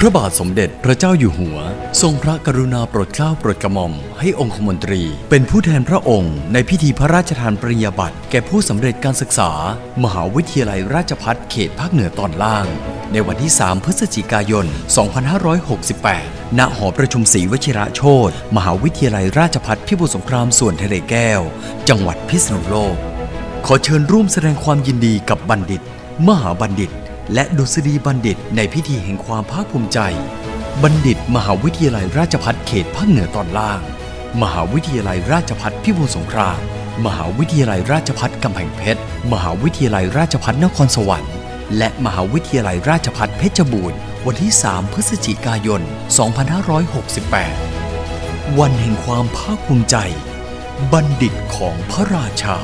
พระบาทสมเด็จพระเจ้าอยู่หัว ทรงพระกรุณาโปรดเกล้าโปรดกระหม่อม ให้องคมนตรี เป็นผู้แทนพระองค์ ในพิธีพระราชทานปริญญาบัตรแก่ผู้สำเร็จการศึกษา มหาวิทยาลัยราชภัฏเขตภาคเหนือตอนล่าง ในวันที่ 3 พฤศจิกายน 2568 ณ หอประชุมศรีวชิระโชตมหาวิทยาลัยราชภัฏพิบูลสงครามส่วนทะเลแก้ว จังหวัดพิษณุโลก ขอเชิญร่วมแสดงความยินดีกับบัณฑิต มหาบัณฑิต และดุษฎีบัณฑิตในพิธีแห่งความภาคภูมิใจ บัณฑิต มหาวิทยาลัยราชภัฏเขตภาคเหนือตอนล่าง มหาวิทยาลัยราชภัฏพิบูลสงคราม มหาวิทยาลัยราชภัฏกำแพงเพชร มหาวิทยาลัยราชภัฏนครสวรรค์ และมหาวิทยาลัยราชภัฏเพชรบูรณ์วันที่ 3 พฤศจิกายน 2568 วันแห่งความภาคภูมิใจ บัณฑิตของพระราชา